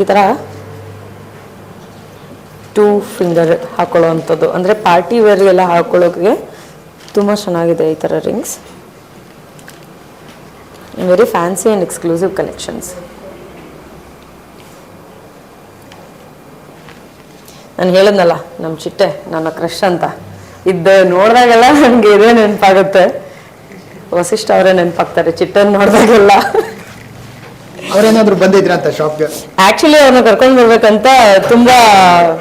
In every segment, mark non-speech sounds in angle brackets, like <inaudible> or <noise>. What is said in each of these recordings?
ಈ ಥರ two finger ಹಾಕೊಳ್ಳೋ ಅಂಥದ್ದು ಅಂದರೆ ಪಾರ್ಟಿ ವೇರ್ಗೆಲ್ಲ ಹಾಕೊಳ್ಳೋಕೆ ತುಂಬ ಚೆನ್ನಾಗಿದೆ ಈ ಥರ rings very fancy and exclusive collections ನಾನು ಹೇಳಿದ್ನಲ್ಲ ನಮ್ಮ ಚಿಟ್ಟೆ, ನನ್ನ ಕ್ರಶ್ ಅಂತ. ಇದ್ದು ನೋಡಿದಾಗೆಲ್ಲ ನನಗೆ ಇದೇ ನೆನಪಾಗುತ್ತೆ. ವಸಿಷ್ಠ ಅವರೇ ನೆನಪಾಗ್ತಾರೆ ಚಿಟ್ಟನ್ನು ನೋಡಿದಾಗೆಲ್ಲ. ಅವ್ರೇನಾದ್ರು ಬಂದಿದ್ರ ಅಂತ ಶಾಪ್ಗೆ ಆಕ್ಚುಲಿ ಅವ್ರನ್ನ ಕರ್ಕೊಂಡು ಬರ್ಬೇಕಂತ ತುಂಬಾ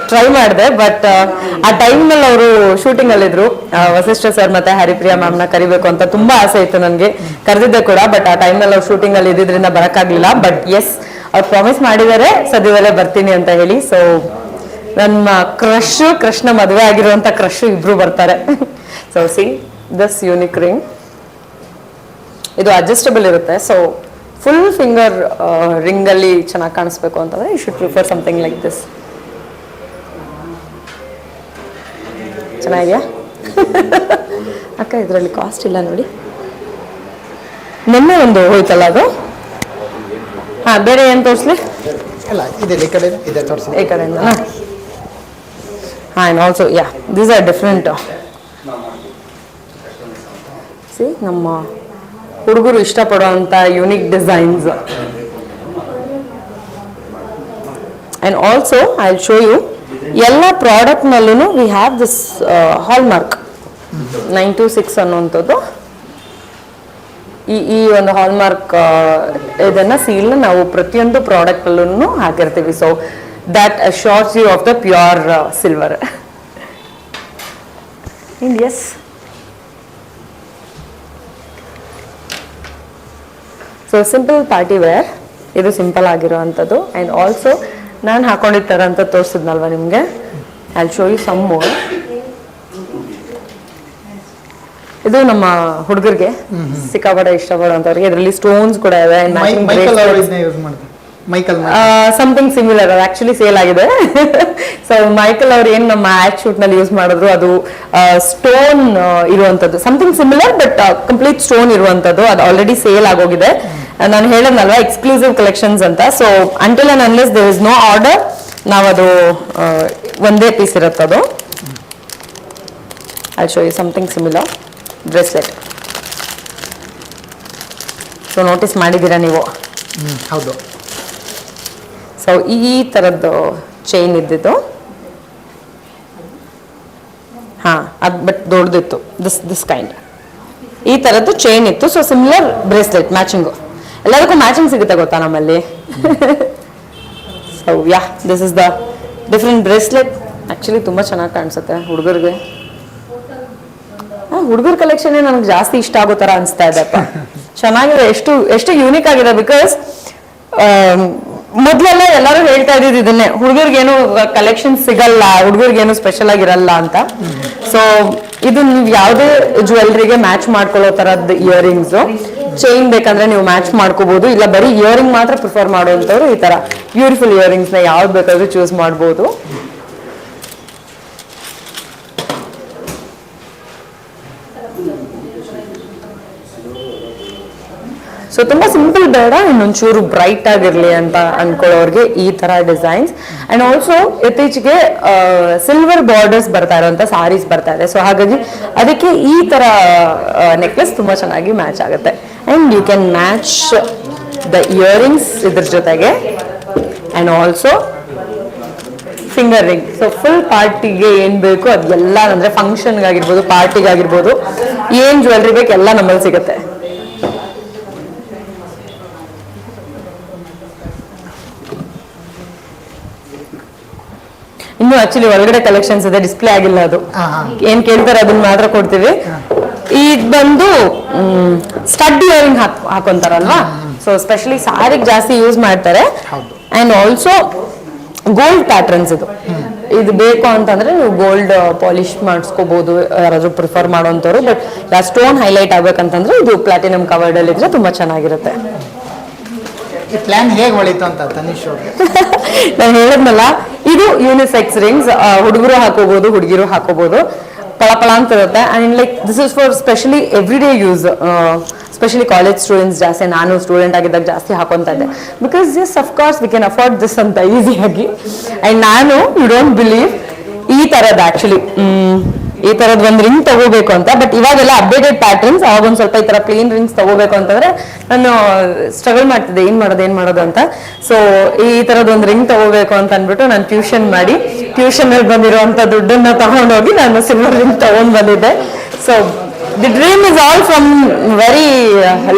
ಟ್ರೈ ಮಾಡಿದೆ ಬಟ್ ಆ ಟೈಮ್ನಲ್ಲಿ ಅವರು ಶೂಟಿಂಗ್ ಅಲ್ಲಿ ಇದ್ರು ವಸಿಷ್ಠ ಸರ್ ಮತ್ತೆ ಹರಿಪ್ರಿಯಾ ಮ್ಯಾಮ್ನ ಕರಿಬೇಕು ಅಂತ ತುಂಬಾ ಆಸೆ ಇತ್ತು ನನಗೆ. ಕರೆದಿದ್ದೆ ಕೂಡ ಬಟ್ ಆ ಟೈಮ್ನಲ್ಲಿ ಅವ್ರು ಶೂಟಿಂಗ್ ಅಲ್ಲಿ ಇದ್ದಿದ್ರಿಂದ ಬರಕ್ಕಾಗ್ಲಿಲ್ಲ. ಬಟ್ ಎಸ್ ಅವ್ರು ಪ್ರಾಮಿಸ್ ಮಾಡಿದ್ದಾರೆ ಸದ್ಯದಲ್ಲೇ ಬರ್ತೀನಿ ಅಂತ ಹೇಳಿ. ಸೊ ನಮ್ಮ ಕ್ರಶ್ ಕೃಷ್ಣ ಮದುವೆ ಆಗಿರುವಂತ ಕ್ರಶ್ ಇಬ್ರು ಬರ್ತಾರೆ. So see this unique ring ಇದು ಅಡ್ಜಸ್ಟಬಲ್ ಇರುತ್ತೆ. ಸೊ ಫುಲ್ ಫಿಂಗರ್ ರಿಂಗಲ್ಲಿ ಚೆನ್ನಾಗಿ ಕಾಣಿಸ್ಬೇಕು ಅಂತಂದರೆ you should prefer something like this ಚೆನ್ನಾಗಿದೆಯಾ? ಅಕ್ಕ ಇದರಲ್ಲಿ ಕಾಸ್ಟ್ ಇಲ್ಲ ನೋಡಿ. ನಿನ್ನೆ ಒಂದು ಹೋಯ್ತಲ್ಲ ಅದು? ಹಾಂ ಬೇರೆ ಏನು ತೋರಿಸ್ಲಿ? ಅಲ್ಲ ಇದೆ ಈ ಕಡೆ ಇದೆ ತೋರಿಸಿ. ಈ ಕಡೆಯಿಂದ ಹಾಂ. And also yeah these are different see ನಮ್ಮ ಹುಡುಗರು ಇಷ್ಟಪಡುವಂಥ unique designs and also I show you ಎಲ್ಲ ಪ್ರಾಡಕ್ಟ್ನಲ್ಲೂ we have this hallmark nine two six ಅನ್ನುವಂಥದ್ದು. ಈ ಈ ಒಂದು ಹಾಲ್ಮಾರ್ಕ್ ಇದನ್ನು ಸೀಲ್ನ ನಾವು ಪ್ರತಿಯೊಂದು ಪ್ರಾಡಕ್ಟ್ ಅಲ್ಲೂ ಹಾಕಿರ್ತೀವಿ. So that shorts you of the pure silver in yes so simple party wear ಇದು ಸಿಂಪಲ್ ಆಗಿರುವಂಥದ್ದು. ಆ್ಯಂಡ್ ಆಲ್ಸೋ ನಾನು ಹಾಕೊಂಡಿದ್ದ ಥರ ಅಂತ ತೋರಿಸಿದ್ನಲ್ವ ನಿಮಗೆ? I show you some more ಇದು ನಮ್ಮ ಹುಡುಗರಿಗೆ ಸಿಕ್ಕಾಪಟ್ಟೆ ಇಷ್ಟಪಡುವಂಥವ್ರಿಗೆ. ಇದರಲ್ಲಿ ಸ್ಟೋನ್ಸ್ ಕೂಡ ಇದೆ ಸಮಥಿಂಗ್ ಸಿಮಿಲರ್ ಅದು ಆಕ್ಚುಲಿ ಸೇಲ್ ಆಗಿದೆ. <laughs> ಸೊ ಮೈಕಲ್ ಅವ್ರು ಏನು ನಮ್ಮ ಆಡ್ ಶೂಟ್ನಲ್ಲಿ ಯೂಸ್ ಮಾಡಿದ್ರು ಅದು ಸ್ಟೋನ್ ಇರುವಂತದ್ದು. Something similar but complete stone ಇರುವಂತದ್ದು. ಅದು ಆಲ್ರೆಡಿ ಸೇಲ್ ಆಗೋಗಿದೆ. ನಾನು ಹೇಳದ್ನಲ್ವಾ ಎಕ್ಸ್ಕ್ಲೂಸಿವ್ ಕಲೆಕ್ಷನ್ಸ್ ಅಂತ. So until and unless there is no order ನಾವದು ಒಂದೇ piece ಇರುತ್ತದು. I show you something similar bracelet so notice ಮಾಡಿದ್ದೀರಾ ನೀವು? ಹೌದು. ಸೊ ಈ ಥರದ್ದು ಚೈನ್ ಇದ್ದಿದ್ದು. ಹಾ, ಅದು ಬಟ್ ದೊಡ್ಡದಿತ್ತು ದಿಸ್ ದಿಸ್ ಕೈಂಡ್ ಈ ಥರದ್ದು ಚೈನ್ ಇತ್ತು. ಸೊ ಸಿಮಿಲರ್ ಬ್ರೇಸ್ಲೆಟ್ ಮ್ಯಾಚಿಂಗು ಎಲ್ಲದಕ್ಕೂ ಮ್ಯಾಚಿಂಗ್ ಸಿಗುತ್ತೆ ಗೊತ್ತಾ ನಮ್ಮಲ್ಲಿ? So yeah this is the different bracelet actually ತುಂಬ ಚೆನ್ನಾಗಿ ಕಾಣಿಸುತ್ತೆ ಹುಡುಗರಿಗೆ. ಹುಡುಗರ ಕಲೆಕ್ಷನ್ ನನಗೆ ಜಾಸ್ತಿ ಇಷ್ಟ ಆಗೋ ಥರ ಅನಿಸ್ತಾ ಇದೆ ಚೆನ್ನಾಗಿದೆ. ಎಷ್ಟು ಎಷ್ಟು ಯೂನಿಕ್ ಆಗಿದೆ ಬಿಕಾಸ್ ಮೊದಲೆಲ್ಲ ಎಲ್ಲರೂ ಹೇಳ್ತಾ ಇದ್ದಿದ್ದು ಇದನ್ನೇ, ಹುಡುಗರಿಗೇನು ಕಲೆಕ್ಷನ್ ಸಿಗಲ್ಲ, ಹುಡುಗರಿಗೇನು ಸ್ಪೆಷಲ್ ಆಗಿರಲ್ಲ ಅಂತ. ಸೊ ಇದು ನೀವು ಯಾವುದೇ ಜ್ಯುವೆಲ್ರಿಗೆ ಮ್ಯಾಚ್ ಮಾಡ್ಕೊಳ್ಳೋ ತರದ್ ಇಯರಿಂಗ್ಸ್ ಚೈನ್ ಬೇಕಂದ್ರೆ ನೀವು ಮ್ಯಾಚ್ ಮಾಡ್ಕೋಬಹುದು ಇಲ್ಲ ಬರೀ ಇಯರಿಂಗ್ ಮಾತ್ರ ಪ್ರಿಫರ್ ಮಾಡುವಂತವ್ರು ಈ ತರ ಬ್ಯೂಟಿಫುಲ್ನ ಯಾವ್ದು ಬೇಕಾದ್ರೂ ಚೂಸ್ ಮಾಡ್ಬೋದು. ಸೊ ತುಂಬಾ ಸಿಂಪಲ್ ಬೇಡ ಒಂಚೂರು ಬ್ರೈಟ್ ಆಗಿರ್ಲಿ ಅಂತ ಅನ್ಕೊಳ್ಳೋರ್ಗೆ ಈ ತರ ಡಿಸೈನ್ಸ್ ಅಂಡ್ ಆಲ್ಸೋ ಇತ್ತೀಚೆಗೆ ಸಿಲ್ವರ್ ಬಾರ್ಡರ್ಸ್ ಬರ್ತಾ ಇರೋಂತ ಸಾರೀಸ್ ಬರ್ತಾ ಇದೆ. ಸೊ ಹಾಗಾಗಿ ಅದಕ್ಕೆ ಈ ತರ ನೆಕ್ಲೆಸ್ ತುಂಬಾ ಚೆನ್ನಾಗಿ ಮ್ಯಾಚ್ ಆಗುತ್ತೆ. And you can match the earrings ಇದ್ರ ಜೊತೆಗೆ. And also finger ring so full ಪಾರ್ಟಿಗೆ ಏನ್ ಬೇಕು ಅದೆಲ್ಲ ಅಂದ್ರೆ ಫಂಕ್ಷನ್ಗಾಗಿರ್ಬೋದು ಪಾರ್ಟಿಗಾಗಿರ್ಬೋದು ಏನ್ ಜ್ಯುವೆಲ್ರಿ ಬೇಕು ಎಲ್ಲ ನಮ್ಮಲ್ಲಿ ಸಿಗುತ್ತೆ. ಇನ್ನು ಆಕ್ಚುಲಿ ಒಳಗಡೆ ಕಲೆಕ್ಷನ್ಸ್ ಇದೆ ಡಿಸ್ಪ್ಲೇ ಆಗಿಲ್ಲ ಅದು. ಏನ್ ಕೇಳ್ತಾರೆ ಅದನ್ನ ಮಾತ್ರ ಕೊಡ್ತೀವಿ. ಇದು ಬಂದು ಸ್ಟಡ್ ಇಯರಿಂಗ್ ಹಾಕ್ ಹಾಕೊಂತಾರಲ್ವಾ? ಸೊ ಸ್ಪೆಷಲಿ ಸಾರಿಗೆ ಜಾಸ್ತಿ ಯೂಸ್ ಮಾಡ್ತಾರೆ. ಅಂಡ್ ಆಲ್ಸೋ ಗೋಲ್ಡ್ ಪ್ಯಾಟರ್ನ್ಸ್ ಇದು. ಇದು ಬೇಕು ಅಂತಂದ್ರೆ ನೀವು ಗೋಲ್ಡ್ ಪಾಲಿಶ್ ಮಾಡಿಸ್ಕೋಬಹುದು ಯಾರಾದ್ರೂ ಪ್ರಿಫರ್ ಮಾಡುವಂತವ್ರು ಬಟ್ ಸ್ಟೋನ್ ಹೈಲೈಟ್ ಆಗ್ಬೇಕಂತಂದ್ರೆ ಇದು ಪ್ಲಾಟಿನಮ್ ಕವರ್ಡ್ ಅಲ್ಲಿ ಇದ್ರೆ ತುಂಬಾ ಚೆನ್ನಾಗಿರುತ್ತೆ. ಪ್ಲಾನ್ ಹೇಗೆ ಹೊಳಿತು ಅಂತ ತನಿಷ್ <laughs> ನಾನು ಹೇಳಿದ್ನಲ್ಲ ಇದು ಯೂನಿಸೆಕ್ಸ್ ರಿಂಗ್ಸ್ ಹುಡುಗರು ಹಾಕೋಬಹುದು ಹುಡುಗಿರು ಹಾಕೋಬಹುದು ಪಳ ಅಂತ ಇರುತ್ತೆ and like this is for specially every day use specially college students ಜಾಸ್ತಿ, ನಾನು ಸ್ಟೂಡೆಂಟ್ ಆಗಿದ್ದಾಗ ಜಾಸ್ತಿ ಹಾಕೊಂತ ಇದ್ದೆ. Because yes of course we can afford this ಅಂತ ಈಸಿಯಾಗಿ ಆ್ಯಂಡ್ ನಾನು ಯು ಡೋಂಟ್ ಬಿಲೀವ್ ಈ ಥರದ್ದು ಆ್ಯಕ್ಚುಲಿ ಈ ತರದ್ ಒಂದ್ ರಿಂಗ್ ತಗೋಬೇಕು ಅಂತ. ಬಟ್ ಇವಾಗೆಲ್ಲ ಅಪ್ಡೇಟೆಡ್ ಪ್ಯಾಟರ್ನ್ಸ್ ಅವಾಗ ಒಂದ್ ಸ್ವಲ್ಪ ಈ ತರ ಪ್ಲೇನ್ ರಿಂಗ್ಸ್ ತಗೋಬೇಕು ಅಂತಂದ್ರೆ ನಾನು ಸ್ಟ್ರಗಲ್ ಮಾಡ್ತಿದ್ದೆ, ಏನು ಮಾಡೋದು ಏನು ಮಾಡೋದು ಅಂತ. ಸೊ ಈ ತರದ್ ಒಂದ್ ರಿಂಗ್ ತಗೋಬೇಕು ಅಂತ ಅಂದ್ಬಿಟ್ಟು ನಾನು ಟ್ಯೂಷನ್ ಮಾಡಿ ಟ್ಯೂಷನ್ ಅಲ್ಲಿ ಬಂದಿರುವಂತ ದುಡ್ಡನ್ನ ತಗೊಂಡೋಗಿ ನಾನು ಸಿಲ್ವರ್ ರಿಂಗ್ ತಗೊಂಡ್ ಬಂದಿದ್ದೆ. So the dream is all from very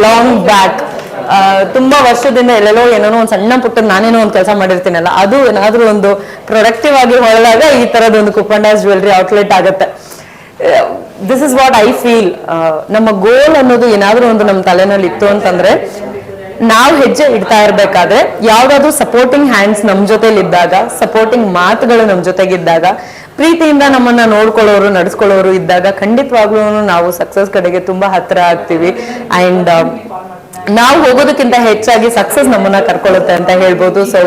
long back ತುಂಬಾ ವರ್ಷದಿಂದ ಎಲ್ಲೆಲ್ಲೋ ಏನೋ ಒಂದು ಸಣ್ಣ ಪುಟ್ಟ ನಾನೇನೋ ಒಂದು ಕೆಲಸ ಮಾಡಿರ್ತೀನಲ್ಲ, ಅದು ಏನಾದ್ರೂ ಒಂದು ಪ್ರೊಡಕ್ಟಿವ್ ಆಗಿ ಹೊರದಾಗ ಈ ತರದ ಒಂದು ಕುಪ್ಪಂಡಾಸ್ ಜ್ಯುವೆಲ್ರಿ ಔಟ್ಲೆಟ್ ಆಗುತ್ತೆ. This is what I feel ನಮ್ಮ ಗೋಲ್ ಅನ್ನೋದು ಏನಾದ್ರೂ ಒಂದು ನಮ್ಮ ತಲೆನಲ್ಲಿ ಇತ್ತು ಅಂತಂದ್ರೆ ನಾವು ಹೆಜ್ಜೆ ಇಡ್ತಾ ಇರ್ಬೇಕಾದ್ರೆ ಯಾವ್ದಾದ್ರು ಸಪೋರ್ಟಿಂಗ್ ಹ್ಯಾಂಡ್ಸ್ ನಮ್ಮ ಜೊತೆಲಿ ಇದ್ದಾಗ ಸಪೋರ್ಟಿಂಗ್ ಮಾತುಗಳು ನಮ್ಮ ಜೊತೆಗಿದ್ದಾಗ, ಪ್ರೀತಿಯಿಂದ ನಮ್ಮನ್ನ ನೋಡ್ಕೊಳ್ಳೋರು, ನಡೆಸ್ಕೊಳ್ಳೋರು ಇದ್ದಾಗ ಖಂಡಿತವಾಗ್ಲೂ ನಾವು ಸಕ್ಸಸ್ ಕಡೆಗೆ ತುಂಬಾ ಹತ್ರ ಆಗ್ತೀವಿ. ಅಂಡ್ ನಾವು ಹೋಗೋದಕ್ಕಿಂತ ಹೆಚ್ಚಾಗಿ ಸಕ್ಸಸ್ ನಮ್ಮನ್ನ ಕರ್ಕೊಳ್ಳುತ್ತೆ ಅಂತ ಹೇಳ್ಬೋದು. ಸೊ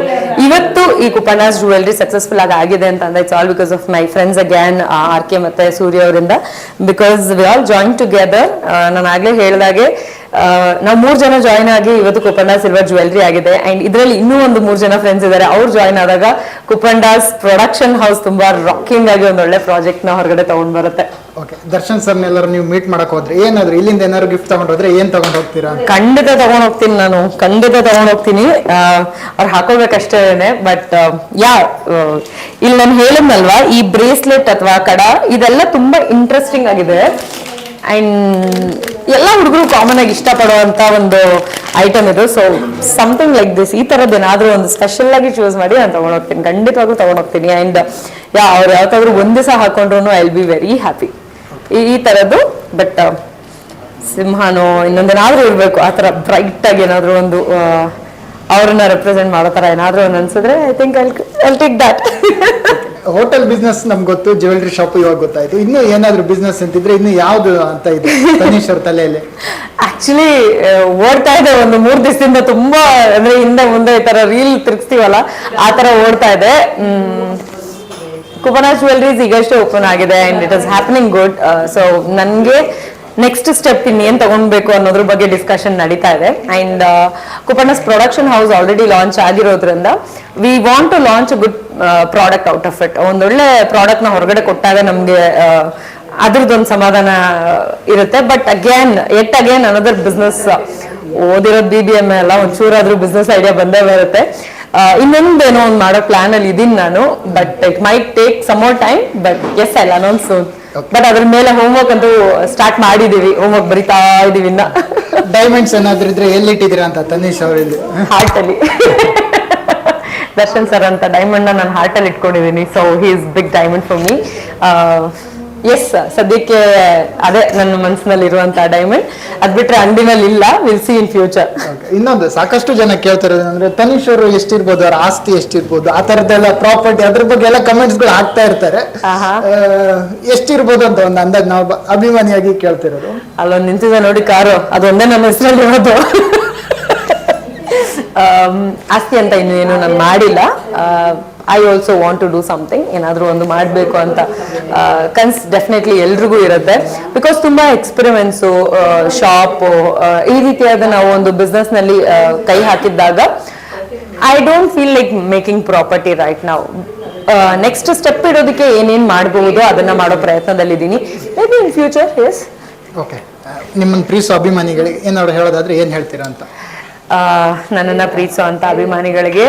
ಇವತ್ತು ಈ ಕುಪನಾಸ್ ಜುವೆಲ್ರಿ ಸಕ್ಸಸ್ಫುಲ್ ಆಗಿ ಆಗಿದೆ ಅಂತ ಅಂದ್ರೆ it's all because of my friends Agyan R K ಮತ್ತೆ ಸೂರ್ಯ ಅವರಿಂದ. Because we all join together ನಾನು ಆಗ್ಲೇ ಹೇಳಿದಾಗೆ ನಾವು ಮೂರ್ ಜನ ಜಾಯಿನ್ ಆಗಿ ಇವತ್ತು ಕುಪಂಡಾ ಸಿಲ್ವರ್ ಜ್ಯುವೆಲ್ರಿ ಆಗಿದೆ. ಅಂಡ್ ಇದರಲ್ಲಿ ಇನ್ನೂ ಒಂದು ಮೂರ್ ಜನ ಫ್ರೆಂಡ್ಸ್ ಇದ್ದಾರೆ ಅವ್ರು ಜಾಯಿನ್ ಆದಾಗ ಕುಪಂಡಾಸ್ ಪ್ರೊಡಕ್ಷನ್ ಹೌಸ್ ತುಂಬಾ ರಾಕಿಂಗ್ ಆಗಿ ಒಂದು ಒಳ್ಳೆ ಪ್ರಾಜೆಕ್ಟ್ನ ಹೊರಗಡೆ ತಗೊಂಡ್ ಬರುತ್ತೆ. ಓಕೆ ದರ್ಶನ್ ಸರ್ನೆಲ್ಲರೂ ನೀವು ಮೀಟ್ ಮಾಡಕ್ ಹೋದ್ರೆ ಏನಾದ್ರು ಇಲ್ಲಿಂದ ಏನಾದ್ರು ಗಿಫ್ಟ್ ತಗೊಂಡ್ ಹೋದ್ರೆ ಏನ್ ತಗೊಂಡ್ ಹೋಗ್ತೀರಾ? ಖಂಡಿತ ತಗೊಂಡ್ ಹೋಗ್ತೀನಿ ನಾನು, ಖಂಡಿತ ತಗೊಂಡ್ ಹೋಗ್ತೀನಿ. ಅವ್ರು ಹಾಕೋಬೇಕಷ್ಟೇನೆ ಬಟ್ ಯಾ ಇಲ್ಲಿ ನಾನು ಹೇಳಿದ್ನಲ್ವಾ, ಈ ಬ್ರೇಸ್ಲೆಟ್ ಅಥವಾ ಕಡ, ಇದೆಲ್ಲ ತುಂಬಾ ಇಂಟ್ರೆಸ್ಟಿಂಗ್ ಆಗಿದೆ. ಅಂಡ್ ಎಲ್ಲ ಹುಡುಗರು ಕಾಮನ್ ಆಗಿ ಇಷ್ಟಪಡುವಂತ ಒಂದು ಐಟಮ್ ಇದು. ಸೊ ಸಮಥಿಂಗ್ ಲೈಕ್ ದಿಸ್ ಈ ತರದ್ದು ಏನಾದ್ರೂ ಒಂದು ಸ್ಪೆಷಲ್ ಆಗಿ ಚೂಸ್ ಮಾಡಿ ನಾನು ತಗೊಂಡೋಗ್ತೀನಿ ಖಂಡಿತವಾಗ್ಲೂ ತಗೊಂಡೋಗ್ತೀನಿ ಅಂಡ್ ಯಾ, ಅವ್ರು ಯಾವತ್ತಾದ್ರೂ ಒಂದ್ ದಿವಸ ಹಾಕೊಂಡ್ರು ಐ ಬಿ ವೆರಿ ಹ್ಯಾಪಿ ಈ ತರದ್ದು ಬಟ್ ಸಿಂಹನೋ ಇನ್ನೊಂದೇನಾದ್ರೂ ಇರಬೇಕು ಆ ಥರ ಬ್ರೈಟ್ ಆಗಿ ಏನಾದ್ರೂ ಒಂದು ಅವ್ರನ್ನ ರೆಪ್ರೆಸೆಂಟ್ ಮಾಡೋ ಥರ ಏನಾದರೂ ಒಂದು ಅನ್ಸಿದ್ರೆ I think I'll take that hotel business ನಮ್ಗೆ ಗೊತ್ತು ಜ್ಯುವೆಲ್ರಿ ಶಾಪ್ ಇವಾಗ ಗೊತ್ತಾಯ್ತು. ಇನ್ನು ಏನಾದ್ರು ಬಿಸ್ನೆಸ್ ಅಂತಿದ್ರೆ ಇನ್ನು ಯಾವ್ದು ಅಂತ ಇದೆ ತನೀಶ್ ಅವ್ರ ತಲೆಯಲ್ಲಿ <laughs> ಆಕ್ಚುಲಿ ಓಡ್ತಾ ಇದೆ ಒಂದು ಮೂರ್ ದಿವಸದಿಂದ ತುಂಬಾ ಅಂದ್ರೆ ಹಿಂದೆ ಮುಂದೆ ಈ ತರ ರೀಲ್ ತಿರ್ಗಿಸ್ತೀವಲ್ಲ ಆ ತರ ಓಡ್ತಾ ಇದೆ. ಕುಪನಾ ಜುವೆಲ್ರೀಸ್ ಈಗಷ್ಟೇ ಓಪನ್ ಆಗಿದೆ and it is happening good so ನನಗೆ ನೆಕ್ಸ್ಟ್ ಸ್ಟೆಪ್ ಇನ್ನೇನ್ ತಗೊಳ್ಬೇಕು ಅನ್ನೋದ್ರ ಬಗ್ಗೆ ಡಿಸ್ಕಷನ್ ನಡೀತಾ ಇದೆ. And Kupanas production house already launch ಆಗಿರೋದ್ರಿಂದ we want to launch good product out of it ಒಂದೊಳ್ಳೆ ಪ್ರಾಡಕ್ಟ್ನ ಹೊರಗಡೆ ಕೊಟ್ಟಾಗ ನಮಗೆ ಅದ್ರದ್ದೊಂದು ಸಮಾಧಾನ ಇರುತ್ತೆ. But again and again another business ಓದಿರೋದು ಬಿ ಬಿ ಎಂ ಎಲ್ಲ ಒಂಚೂರಾದ್ರೂ ಬಿಸ್ನೆಸ್ ಐಡಿಯಾ ಬಂದೇ ಬರುತ್ತೆ. ಇನ್ನೊಂದೇನೋ ಒಂದು ಮಾಡೋ ಪ್ಲಾನ್ ಅಲ್ಲಿ ಇದೀನಿ ನಾನು but it might take some more time but yes I announce but ಅದ್ರ ಮೇಲೆ ಹೋಮ್ವರ್ಕ್ ಅಂತೂ ಸ್ಟಾರ್ಟ್ ಮಾಡಿದೀವಿ ಹೋಮ್ವರ್ಕ್ ಬರಿತಾ ಇದೀವಿ ಇನ್ನ. ಡೈಮಂಡ್ಸ್ ಏನಾದ್ರು ಇದ್ರೆ ಎಲ್ಲಿಟ್ಟಿದ್ದೀರಾ ಅಂತ ತನೀಶ್ ಅವರಲ್ಲಿ ಹಾರ್ಟ್ ಅಲ್ಲಿ. ದರ್ಶನ್ ಸರ್ ಅಂತ ಡೈಮಂಡ್ ನಾನು ಹಾರ್ಟ್ ಅಲ್ಲಿ ಇಟ್ಕೊಂಡಿದ್ದೀನಿ so he is big diamond for me yes ಸದ್ಯಕ್ಕೆ ಅದೇ ನನ್ನ ಮನಸ್ಸಿನಲ್ಲಿ ಇರುವಂತ ಡೈಮಂಡ್ ಅದ್ ಬಿಟ್ರೆ ಅಂಗಡಿನಲ್ಲಿ ಇಲ್ಲ ವಿಲ್ ಸಿ ಇನ್ ಫ್ಯೂಚರ್ ಇನ್ನೊಂದು ಸಾಕಷ್ಟು ಜನ ಕೇಳ್ತಿರೋದು ಅಂದ್ರೆ ತನಿಷ್ ಅವರು ಎಷ್ಟಿರ್ಬೋದು? ಅವ್ರ ಆಸ್ತಿ ಎಷ್ಟಿರ್ಬೋದು? ಆ ತರದ್ದೆಲ್ಲ ಪ್ರಾಪರ್ಟಿ ಅದ್ರ ಬಗ್ಗೆ ಎಲ್ಲ ಕಮೆಂಟ್ಸ್ಗಳು ಹಾಕ್ತಾ ಇರ್ತಾರೆ. ಎಷ್ಟಿರ್ಬೋದು ಅಂತ ಒಂದು ಅಂದಾಜ್ ನಾವು ಅಭಿಮಾನಿಯಾಗಿ ಕೇಳ್ತಿರೋದು. ಅಲ್ಲೊಂದು ನಿಂತಿದೆ ನೋಡಿ ಕಾರು. ಅದೊಂದೇ ನನ್ನ ಹೆಸರಲ್ಲಿ ಇರೋದು. <laughs> ಆಸ್ತಿ ಅಂತ ಇನ್ನು ಏನು ನಾನು ಮಾಡಿಲ್ಲ. I also want to do something ಏನಾದರೂ ಒಂದು ಮಾಡಬೇಕು ಅಂತ ಕನ್ಸ್ ಡೆಫಿನೆಟ್ಲಿ ಎಲ್ರಿಗೂ ಇರುತ್ತೆ. ಬಿಕಾಸ್ ತುಂಬ ಎಕ್ಸ್ಪೆರಿಮೆಂಟ್ಸು ಶಾಪು ಈ ರೀತಿಯಾದ ನಾವು ಒಂದು ಬಿಸ್ನೆಸ್ನಲ್ಲಿ ಕೈ ಹಾಕಿದ್ದಾಗ I don't feel like making property right ನಾವು ನೆಕ್ಸ್ಟ್ ಸ್ಟೆಪ್ ಇಡೋದಕ್ಕೆ ಏನೇನು ಮಾಡಬಹುದು ಅದನ್ನ ಮಾಡೋ ಪ್ರಯತ್ನದಲ್ಲಿದ್ದೀನಿ. Maybe in future yes okay ನಿಮ್ಮನ್ನು ಪ್ರೀ ಅಭಿಮಾನಿಗಳಿಗೆ ಏನಾದ್ರು ಹೇಳೋದಾದ್ರೆ ಏನು ಹೇಳ್ತೀರಾ ಅಂತ? ನನ್ನನ್ನ ಪ್ರೀತಿಸೋ ಅಂತ ಅಭಿಮಾನಿಗಳಿಗೆ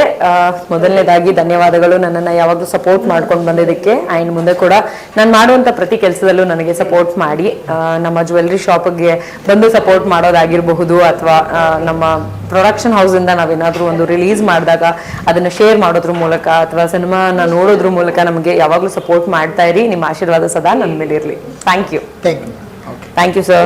ಮೊದಲನೇದಾಗಿ ಧನ್ಯವಾದಗಳು. ನನ್ನನ್ನ ಯಾವಾಗಲೂ ಸಪೋರ್ಟ್ ಮಾಡ್ಕೊಂಡು ಬಂದಿದ್ದಕ್ಕೆ. ಆ್ಯಂಡ್ ಮುಂದೆ ಕೂಡ ನಾನು ಮಾಡುವಂಥ ಪ್ರತಿ ಕೆಲಸದಲ್ಲೂ ನನಗೆ ಸಪೋರ್ಟ್ ಮಾಡಿ ನಮ್ಮ ಜ್ಯುವೆಲ್ರಿ ಶಾಪ್ಗೆ ಬಂದು ಸಪೋರ್ಟ್ ಮಾಡೋದಾಗಿರಬಹುದು ಅಥವಾ ನಮ್ಮ ಪ್ರೊಡಕ್ಷನ್ ಹೌಸಿಂದ ನಾವೇನಾದರೂ ಒಂದು ರಿಲೀಸ್ ಮಾಡಿದಾಗ ಅದನ್ನು ಶೇರ್ ಮಾಡೋದ್ರ ಮೂಲಕ ಅಥವಾ ಸಿನಿಮಾನ ನೋಡೋದ್ರ ಮೂಲಕ ನಮಗೆ ಯಾವಾಗಲೂ ಸಪೋರ್ಟ್ ಮಾಡ್ತಾ ಇರಿ. ನಿಮ್ಮ ಆಶೀರ್ವಾದ ಸದಾ ನನ್ನ ಮೇಲೆ ಇರಲಿ thank you thank you okay thank you sir